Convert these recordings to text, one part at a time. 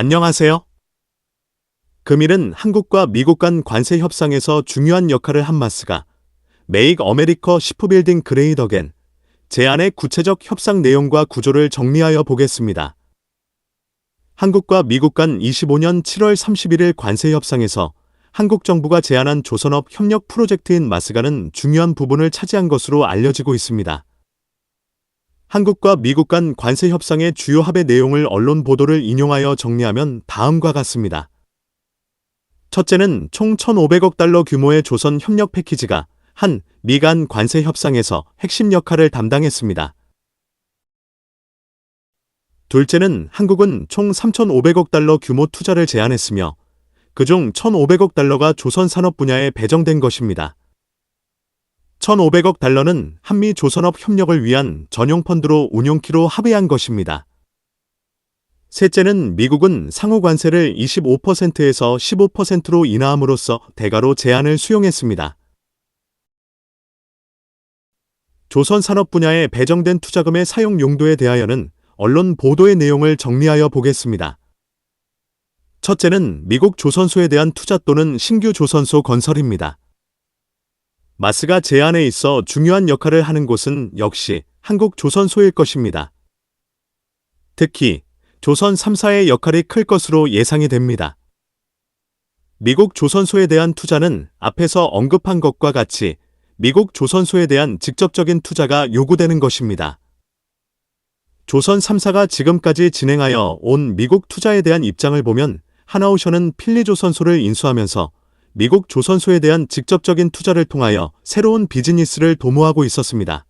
안녕하세요. 금일은 한국과 미국 간 관세 협상에서 중요한 역할을 한 마스가 메이크 어메리커 시프빌딩 그레이더겐 제안의 구체적 협상 내용과 구조를 정리하여 보겠습니다. 한국과 미국 간 25년 7월 31일 관세 협상에서 한국 정부가 제안한 조선업 협력 프로젝트인 마스가는 중요한 부분을 차지한 것으로 알려지고 있습니다. 한국과 미국 간 관세 협상의 주요 합의 내용을 언론 보도를 인용하여 정리하면 다음과 같습니다. 첫째는 총 1,500억 달러 규모의 조선 협력 패키지가 한 미 간 관세 협상에서 핵심 역할을 담당했습니다. 둘째는 한국은 총 3,500억 달러 규모 투자를 제안했으며 그중 1,500억 달러가 조선 산업 분야에 배정된 것입니다. 1,500억 달러는 한미 조선업 협력을 위한 전용 펀드로 운용키로 합의한 것입니다. 셋째는 미국은 상호 관세를 25%에서 15%로 인하함으로써 대가로 제한을 수용했습니다. 조선 산업 분야에 배정된 투자금의 사용 용도에 대하여는 언론 보도의 내용을 정리하여 보겠습니다. 첫째는 미국 조선소에 대한 투자 또는 신규 조선소 건설입니다. 마스가 제안에 있어 중요한 역할을 하는 곳은 역시 한국 조선소일 것입니다. 특히 조선 3사의 역할이 클 것으로 예상이 됩니다. 미국 조선소에 대한 투자는 앞에서 언급한 것과 같이 미국 조선소에 대한 직접적인 투자가 요구되는 것입니다. 조선 3사가 지금까지 진행하여 온 미국 투자에 대한 입장을 보면 하나오션은 필리조선소를 인수하면서 미국 조선소에 대한 직접적인 투자를 통하여 새로운 비즈니스를 도모하고 있었습니다.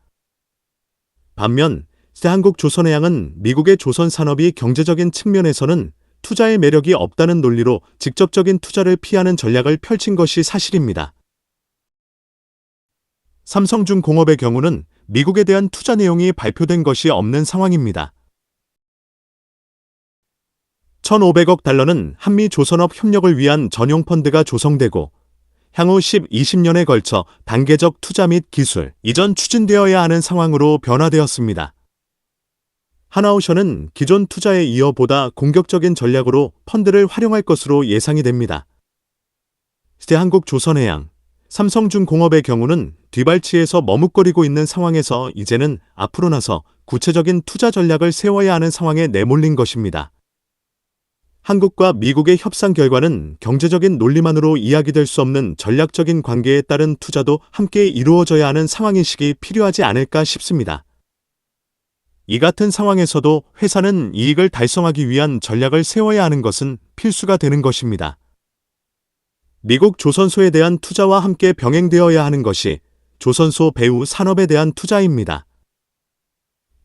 반면 한국 조선해양은 미국의 조선 산업이 경제적인 측면에서는 투자의 매력이 없다는 논리로 직접적인 투자를 피하는 전략을 펼친 것이 사실입니다. 삼성중공업의 경우는 미국에 대한 투자 내용이 발표된 것이 없는 상황입니다. 1,500억 달러는 한미 조선업 협력을 위한 전용 펀드가 조성되고 향후 10, 20년에 걸쳐 단계적 투자 및 기술, 이전 추진되어야 하는 상황으로 변화되었습니다. 하나오션은 기존 투자에 이어 보다 공격적인 전략으로 펀드를 활용할 것으로 예상이 됩니다. 대한국 조선해양, 삼성중공업의 경우는 뒤발치에서 머뭇거리고 있는 상황에서 이제는 앞으로 나서 구체적인 투자 전략을 세워야 하는 상황에 내몰린 것입니다. 한국과 미국의 협상 결과는 경제적인 논리만으로 이야기될 수 없는 전략적인 관계에 따른 투자도 함께 이루어져야 하는 상황인식이 필요하지 않을까 싶습니다. 이 같은 상황에서도 회사는 이익을 달성하기 위한 전략을 세워야 하는 것은 필수가 되는 것입니다. 미국 조선소에 대한 투자와 함께 병행되어야 하는 것이 조선소 배후 산업에 대한 투자입니다.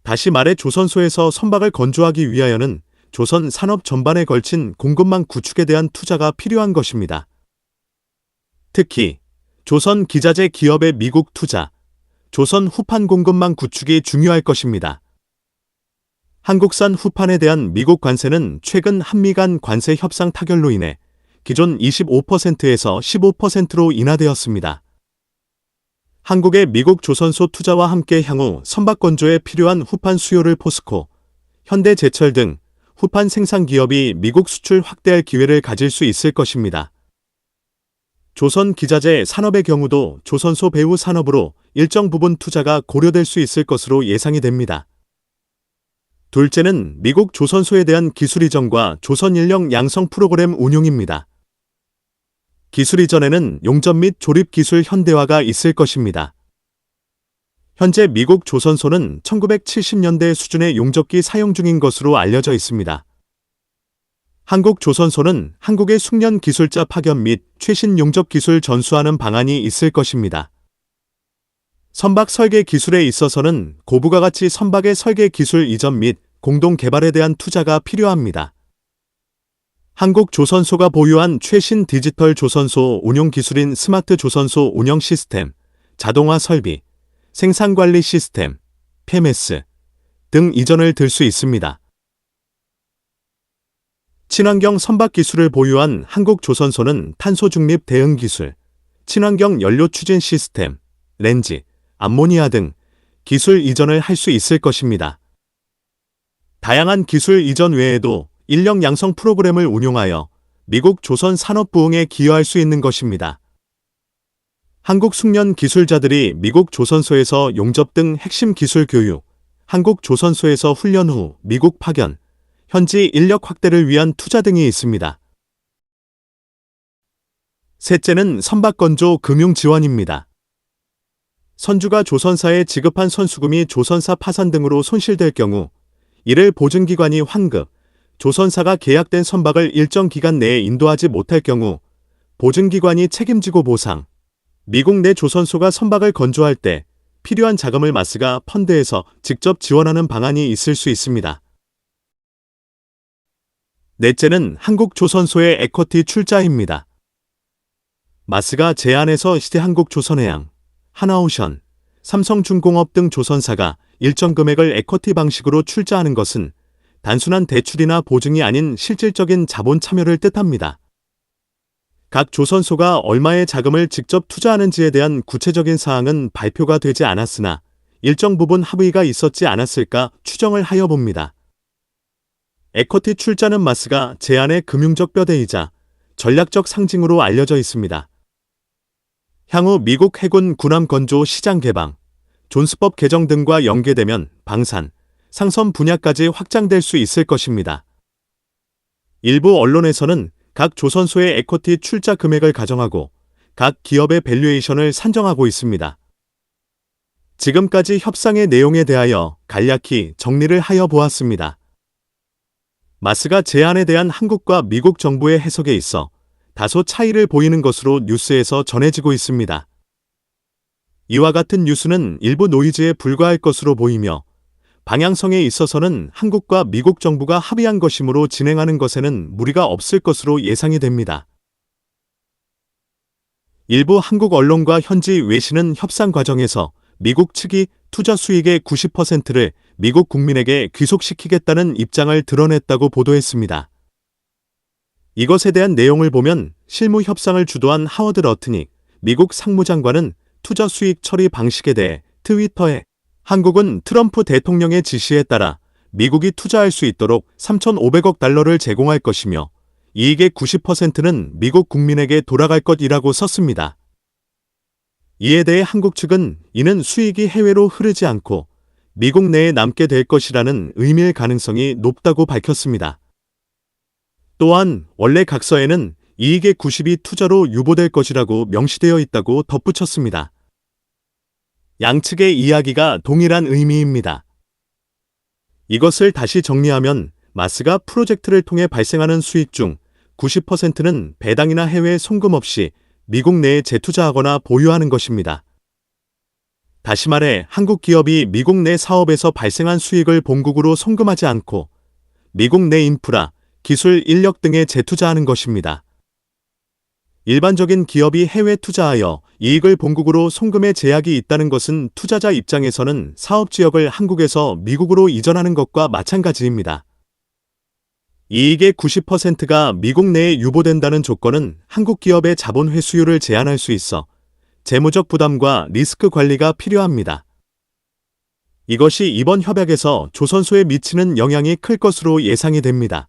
다시 말해 조선소에서 선박을 건조하기 위하여는 조선 산업 전반에 걸친 공급망 구축에 대한 투자가 필요한 것입니다. 특히 조선 기자재 기업의 미국 투자, 조선 후판 공급망 구축이 중요할 것입니다. 한국산 후판에 대한 미국 관세는 최근 한미 간 관세 협상 타결로 인해 기존 25%에서 15%로 인하되었습니다. 한국의 미국 조선소 투자와 함께 향후 선박 건조에 필요한 후판 수요를 포스코, 현대제철 등 후판 생산 기업이 미국 수출 확대할 기회를 가질 수 있을 것입니다. 조선 기자재 산업의 경우도 조선소 배후 산업으로 일정 부분 투자가 고려될 수 있을 것으로 예상이 됩니다. 둘째는 미국 조선소에 대한 기술 이전과 조선 인력 양성 프로그램 운용입니다. 기술 이전에는 용접 및 조립 기술 현대화가 있을 것입니다. 현재 미국 조선소는 1970년대 수준의 용접기 사용 중인 것으로 알려져 있습니다. 한국 조선소는 한국의 숙련 기술자 파견 및 최신 용접 기술 전수하는 방안이 있을 것입니다. 선박 설계 기술에 있어서는 고부가 가치 선박의 설계 기술 이전 및 공동 개발에 대한 투자가 필요합니다. 한국 조선소가 보유한 최신 디지털 조선소 운용 기술인 스마트 조선소 운영 시스템, 자동화 설비, 생산관리 시스템, PMS 등 이전을 들 수 있습니다. 친환경 선박 기술을 보유한 한국조선소는 탄소 중립 대응 기술, 친환경 연료 추진 시스템, 렌즈, 암모니아 등 기술 이전을 할 수 있을 것입니다. 다양한 기술 이전 외에도 인력 양성 프로그램을 운용하여 미국 조선 산업 부흥에 기여할 수 있는 것입니다. 한국 숙련 기술자들이 미국 조선소에서 용접 등 핵심 기술 교육, 한국 조선소에서 훈련 후 미국 파견, 현지 인력 확대를 위한 투자 등이 있습니다. 셋째는 선박건조 금융 지원입니다. 선주가 조선사에 지급한 선수금이 조선사 파산 등으로 손실될 경우 이를 보증기관이 환급, 조선사가 계약된 선박을 일정 기간 내에 인도하지 못할 경우 보증기관이 책임지고 보상, 미국 내 조선소가 선박을 건조할 때 필요한 자금을 마스가 펀드에서 직접 지원하는 방안이 있을 수 있습니다. 넷째는 한국 조선소의 에쿼티 출자입니다. 마스가 제안해서 시대 한국조선해양, 하나오션, 삼성중공업 등 조선사가 일정 금액을 에쿼티 방식으로 출자하는 것은 단순한 대출이나 보증이 아닌 실질적인 자본 참여를 뜻합니다. 각 조선소가 얼마의 자금을 직접 투자하는지에 대한 구체적인 사항은 발표가 되지 않았으나 일정 부분 합의가 있었지 않았을까 추정을 하여 봅니다. 에쿼티 출자는 마스가 제안의 금융적 뼈대이자 전략적 상징으로 알려져 있습니다. 향후 미국 해군 군함 건조 시장 개방, 존스법 개정 등과 연계되면 방산, 상선 분야까지 확장될 수 있을 것입니다. 일부 언론에서는 각 조선소의 에쿼티 출자 금액을 가정하고 각 기업의 밸류에이션을 산정하고 있습니다. 지금까지 협상의 내용에 대하여 간략히 정리를 하여 보았습니다. 마스가 제안에 대한 한국과 미국 정부의 해석에 있어 다소 차이를 보이는 것으로 뉴스에서 전해지고 있습니다. 이와 같은 뉴스는 일부 노이즈에 불과할 것으로 보이며 방향성에 있어서는 한국과 미국 정부가 합의한 것이므로 진행하는 것에는 무리가 없을 것으로 예상이 됩니다. 일부 한국 언론과 현지 외신은 협상 과정에서 미국 측이 투자 수익의 90%를 미국 국민에게 귀속시키겠다는 입장을 드러냈다고 보도했습니다. 이것에 대한 내용을 보면 실무 협상을 주도한 하워드 러트닉 미국 상무장관은 투자 수익 처리 방식에 대해 트위터에 한국은 트럼프 대통령의 지시에 따라 미국이 투자할 수 있도록 3,500억 달러를 제공할 것이며 이익의 90%는 미국 국민에게 돌아갈 것이라고 썼습니다. 이에 대해 한국 측은 이는 수익이 해외로 흐르지 않고 미국 내에 남게 될 것이라는 의미일 가능성이 높다고 밝혔습니다. 또한 원래 각서에는 이익의 90이 투자로 유보될 것이라고 명시되어 있다고 덧붙였습니다. 양측의 이야기가 동일한 의미입니다. 이것을 다시 정리하면 마스가 프로젝트를 통해 발생하는 수익 중 90%는 배당이나 해외 송금 없이 미국 내에 재투자하거나 보유하는 것입니다. 다시 말해 한국 기업이 미국 내 사업에서 발생한 수익을 본국으로 송금하지 않고 미국 내 인프라, 기술, 인력 등에 재투자하는 것입니다. 일반적인 기업이 해외 투자하여 이익을 본국으로 송금에 제약이 있다는 것은 투자자 입장에서는 사업 지역을 한국에서 미국으로 이전하는 것과 마찬가지입니다. 이익의 90%가 미국 내에 유보된다는 조건은 한국 기업의 자본 회수율을 제한할 수 있어 재무적 부담과 리스크 관리가 필요합니다. 이것이 이번 협약에서 조선소에 미치는 영향이 클 것으로 예상이 됩니다.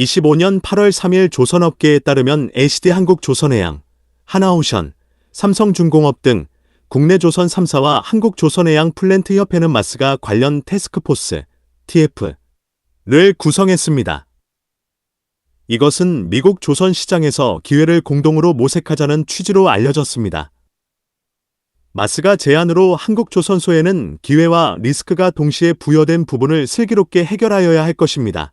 25년 8월 3일 조선업계에 따르면 LCD 한국조선해양, 하나오션, 삼성중공업 등 국내 조선 3사와 한국조선해양 플랜트 협회는 마스가 관련 테스크포스, TF를 구성했습니다. 이것은 미국 조선 시장에서 기회를 공동으로 모색하자는 취지로 알려졌습니다. 마스가 제안으로 한국 조선소에는 기회와 리스크가 동시에 부여된 부분을 슬기롭게 해결하여야 할 것입니다.